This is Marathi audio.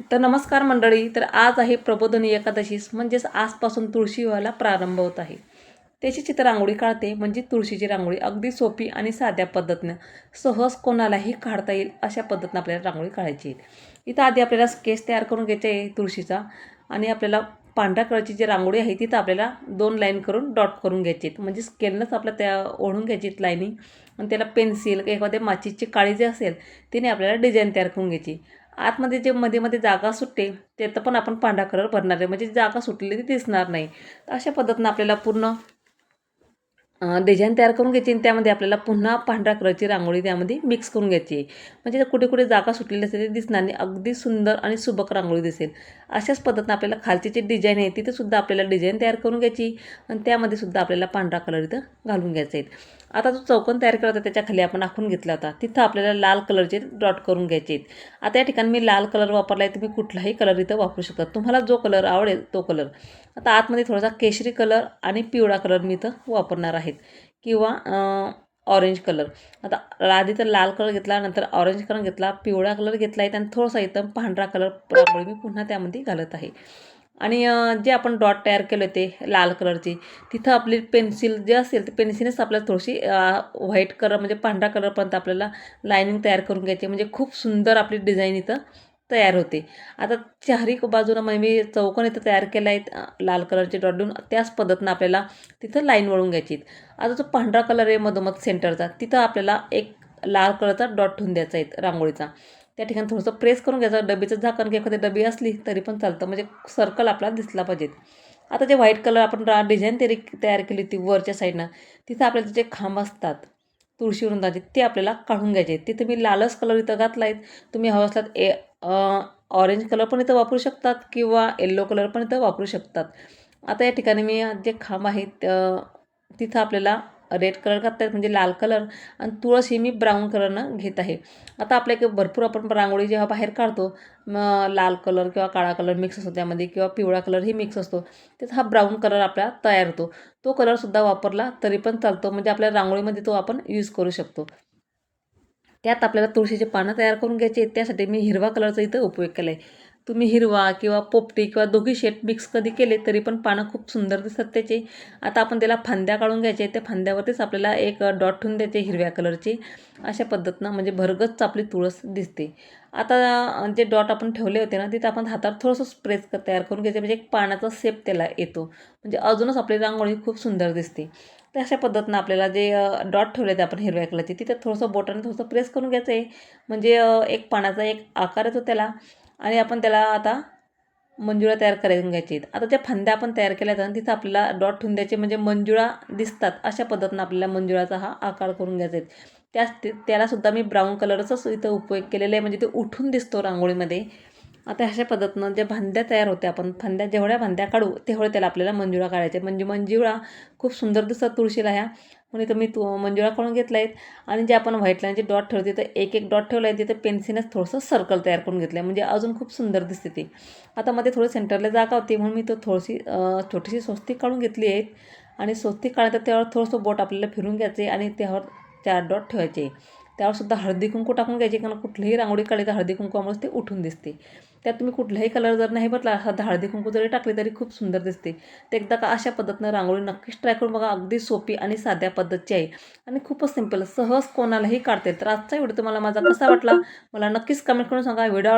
तर नमस्कार मंडळी तर आज आहे प्रबोधनी एकादशीस म्हणजेच आजपासून तुळशी व्हायला प्रारंभ होत आहे. त्याची चित्र रांगोळी काढते म्हणजे तुळशीची रांगोळी अगदी सोपी आणि साध्या पद्धतीनं सहज कोणालाही काढता येईल अशा पद्धतीनं आपल्याला रांगोळी काढायची आहे. इथं आधी आपल्याला स्केच तयार करून घ्यायचा आहे तुळशीचा आणि आपल्याला पांढऱ्या कलरची जी रांगोळी आहे तिथं आपल्याला दोन लाईन करून डॉट करून घ्यायची आहेत. म्हणजे स्केलनंच आपल्या त्या ओढून घ्यायची आहेत लाईनी आणि त्याला पेन्सिल एखाद्या माचीची काळी जी असेल तिने आपल्याला डिझाईन तयार करून घ्यायची. आतमध्ये जे मध्ये मध्ये जागा सुटते त्यात पण आपण पांढरा कलर भरणार आहे. म्हणजे जागा सुटलेली ती दिसणार नाही. तर अशा पद्धतीनं आपल्याला पूर्ण डिझाईन तयार करून घ्यायची आणि त्यामध्ये आपल्याला पुन्हा पांढऱ्या कलरची रांगोळी त्यामध्ये मिक्स करून घ्यायची. म्हणजे कुठे कुठे जागा सुटलेली असेल ते दिसणार नाही. अगदी सुंदर आणि सुबक रांगोळी दिसेल. अशाच पद्धतीनं आपल्याला खालची जी डिझाईन आहे तिथेसुद्धा आपल्याला डिझाईन तयार करून घ्यायची आणि त्यामध्ये सुद्धा आपल्याला पांढरा कलर इथं घालून घ्यायचा आहे. आता जो चौकन तयार केला होता त्याच्याखाली आपण आखून घेतला होता. तिथं आपल्याला लाल कलरचे डॉट करून घ्यायचे आहेत. आता या ठिकाणी मी लाल कलर वापरला आहे तुम्ही कुठलाही कलर इथं वापरू शकता. तुम्हाला जो कलर आवडेल तो कलर. आता आतमध्ये थोडासा केशरी कलर आणि पिवळा कलर मी इथं वापरणार आहे. आहेत. किंवा ऑरेंज कलर आता आधी तर लाल कलर घेतला नंतर ऑरेंज कलर घेतला पिवळा कलर घेतला आहे आणि थोडासा इथं पांढरा कलर रांगोळी मी पुन्हा त्यामध्ये घालत आहे. आणि जे आपण डॉट तयार केले होते लाल कलरची तिथं आपली पेन्सिल जे असेल ते पेन्सिलनेच आपल्याला थोडीशी व्हाईट कलर म्हणजे पांढरा कलरपर्यंत आपल्याला लायनिंग तयार करून घ्यायची म्हणजे खूप सुंदर आपली डिझाईन इथं तयार होते. आता चारही बाजूला मग म्हणजे मी चौकोन इथं तयार केला आहे लाल कलरचे डॉट देऊन त्याच पद्धतीनं आपल्याला तिथं लाईन वळून घ्यायची. आता जो पांढरा कलर आहे मधोमध सेंटरचा तिथं आपल्याला एक लाल कलरचा डॉट ठेवून द्यायचा आहे रांगोळीचा. त्या ठिकाणी थोडंसं प्रेस करून घ्यायचं डबीचं झाकण की एखादी डबी असली तरी पण चालतं म्हणजे सर्कल आपल्याला दिसला पाहिजेत आता जे व्हाईट कलर आपण डिझाईन तरी तयार केली ती वरच्या साईडनं तिथं आपल्याला जे खांब असतात तुळशीवरून वृंदाचे ते आपल्याला काढून घ्यायचे. ते मी लालच कलर इथं घातला आहेत तुम्ही हवं असलात ए ऑरेंज कलर पण इथं वापरू शकतात किंवा येल्लो कलर पण इथं वापरू शकतात. आता या ठिकाणी मी जे खांब आहेत तिथं आपल्याला रेड कलर घालता आहेत म्हणजे लाल कलर आणि तुळस ही मी ब्राऊन कलरनं घेत आहे. आता आपल्या एक भरपूर आपण रांगोळी जेव्हा बाहेर काढतो मग लाल कलर किंवा काळा कलर मिक्स असतो त्यामध्ये किंवा पिवळा कलरही मिक्स असतो त्याचा हा ब्राऊन कलर आपला तयार होतो. तो कलरसुद्धा वापरला तरी पण चालतो म्हणजे आपल्या रांगोळीमध्ये तो आपण यूज करू शकतो. त्यात आपल्याला तुळशीचे पानं तयार करून घ्यायचे त्यासाठी मी हिरवा कलरचा इथं उपयोग केला आहे तुम्ही हिरवा किंवा पोपटी किंवा दोघी शेट मिक्स कधी केले तरी पण पानं खूप सुंदर दिसतात त्याचे. आता आपण त्याला फांद्या काढून घ्यायचे त्या फांद्यावरतीच आपल्याला एक डॉट ठेवून द्यायचे हिरव्या कलरचे अशा पद्धतीनं म्हणजे भरगच आपली तुळस दिसते. आता जे डॉट आपण ठेवले होते ना तिथं आपण हातात थोडंसं स्प्रेस तयार करून घ्यायचे. म्हणजे एक पाण्याचा सेप त्याला येतो. म्हणजे अजूनच आपली रांगोळी खूप सुंदर दिसते. तर अशा पद्धतीनं आपल्याला जे डॉट ठेवले होते आपण हिरव्या कलरचे तिथे थोडंसं बोटाने थोडंसं प्रेस करून घ्यायचं आहे म्हणजे एक पाण्याचा एक आकार येतो त्याला. आणि आपण त्याला आता मंजुळा तयार करायला घ्यायची. आहेत आता ज्या फांद्या आपण तयार केल्या आहेत तिथं आपल्याला डॉट ठेवून द्यायचे म्हणजे मंजुळा दिसतात अशा पद्धतीनं आपल्याला मंजुळाचा हा आकार करून घ्यायचा आहे. त्याच त्यालासुद्धा मी ब्राऊन कलरचाच इथं उपयोग केलेला आहे म्हणजे ते उठून दिसतो रांगोळीमध्ये. आता अशा पद्धतीनं ज्या भांद्या तयार होत्या आपण फांद्या जेवढ्या भांद्या काढू तेवढ्या त्याला आपल्याला मंजुळा काढायचे. म्हणजे मंजुळा खूप सुंदर दिसतात तुळशीला ह्या. म्हणून इथं मी तू मंजुळा काढून घेतला आहेत आणि जे आपण व्हाईट लाईनचे डॉट ठेवते तर एक एक डॉट ठेवला आहे तिथं पेन्सिलच थोडंसं सर्कल तयार करून घेतलं आहे म्हणजे अजून खूप सुंदर दिसते ती. आता मध्ये थोडं सेंटरला जागा होती म्हणून मी तो थोडीशी छोटीशी स्वस्तिक काढून घेतली आहेत आणि स्वस्तिक काढायचं त्यावर थोडंसं बोट आपल्याला फिरून घ्यायचे आणि त्यावर चार डॉट ठेवायचे त्यावरसुद्धा हळदी कुंकू टाकून घ्यायचे कारण कुठलीही रांगोळी काढली तर हळदी कुंकूमुळेच ते उठून दिसते. त्यात तुम्ही कुठलाही कलर जर नाही बदला साधा हळदी कुंकू जरी टाकली तरी खूप सुंदर दिसते. ते एकदा का अशा पद्धतीनं रांगोळी नक्कीच ट्राय करून बघा अगदी सोपी आणि साध्या पद्धतची आहे. आणि खूपच सिंपल सहज कोणालाही काढते तर आजचा व्हिडिओ तुम्हाला माझा कसा वाटला? मला नक्कीच कमेंट करून सांगा. व्हिडिओ